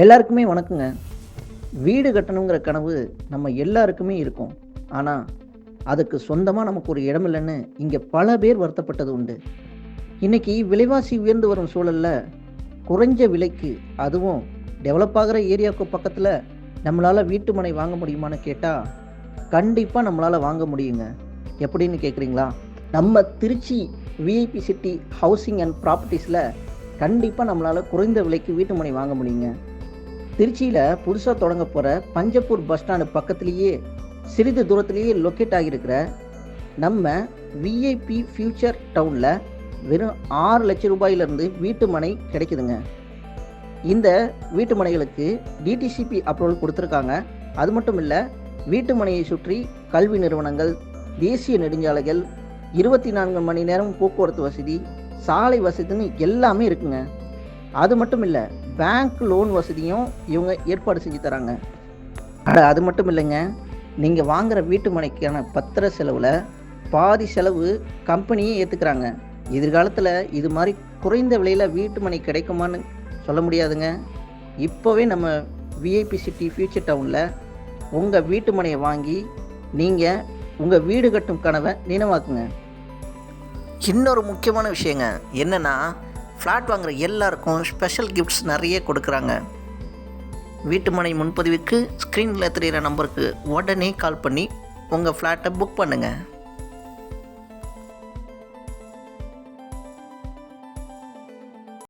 எல்லாருக்குமே வணக்கங்க. வீடு கட்டணுங்கிற கனவு நம்ம எல்லாருக்குமே இருக்கும். ஆனால் அதுக்கு சொந்தமாக நமக்கு ஒரு இடம் இல்லைன்னு இங்கே பல பேர் வருத்தப்பட்டது உண்டு. இன்னைக்கு விலைவாசி உயர்ந்து வரும் சூழலில் குறைஞ்ச விலைக்கு அதுவும் டெவலப் ஆகிற ஏரியாவுக்கு பக்கத்தில் நம்மளால் வீட்டு மனை வாங்க முடியுமான்னு கேட்டால் கண்டிப்பாக நம்மளால் வாங்க முடியுங்க. எப்படின்னு கேட்குறீங்களா நம்ம Trichy VIP city housing and ப்ராப்பர்ட்டிஸில் கண்டிப்பாக நம்மளால் குறைந்த விலைக்கு வீட்டு மனை வாங்க முடியுங்க. திருச்சியில் புதுசாக தொடங்க போகிற பஞ்சப்பூர் பஸ் ஸ்டாண்டு பக்கத்துலேயே சிறிது தூரத்துலேயே லொக்கேட் ஆகியிருக்கிற நம்ம விஐபி ஃபியூச்சர் டவுனில் வெறும் ஆறு லட்சம் ரூபாயிலிருந்து வீட்டு மனை கிடைக்குதுங்க. இந்த வீட்டு மனைகளுக்கு டிடிசிபி அப்ரூவல் கொடுத்துருக்காங்க. அது மட்டும் இல்லை வீட்டு மனையை சுற்றி கல்வி நிறுவனங்கள் தேசிய நெடுஞ்சாலைகள் இருபத்தி நான்கு மணி நேரம் போக்குவரத்து வசதி சாலை வசதின்னு எல்லாமே இருக்குங்க. அது மட்டும் இல்லை பேங்க் லோன் வசதியும் இவங்க ஏற்பாடு செஞ்சு தராங்க. அட அது மட்டும் இல்லைங்க. நீங்கள் வாங்குகிற வீட்டு மனைக்கான பத்திர செலவில் பாதி செலவு கம்பெனியே ஏற்றுக்கிறாங்க எதிர்காலத்தில் இது மாதிரி குறைந்த விலையில் வீட்டு மனை கிடைக்குமான்னு சொல்ல முடியாதுங்க. இப்போவே நம்ம விஐபி சிட்டி ஃபியூச்சர் டவுனில் உங்கள் வீட்டு மனையை வாங்கி நீங்கள் உங்கள் வீடு கட்டும் கனவை நினைவாக்குங்க. இன்னொரு முக்கியமான விஷயங்க. என்னென்னா ஃப்ளாட் வாங்குற எல்லாருக்கும் ஸ்பெஷல் கிஃப்ட்ஸ் நிறைய கொடுக்குறாங்க. வீட்டு மனை முன்பதிவுக்கு ஸ்க்ரீனில் தெரிகிற நம்பருக்கு உடனே கால் பண்ணி உங்கள் ஃப்ளாட்டை புக் பண்ணுங்கள்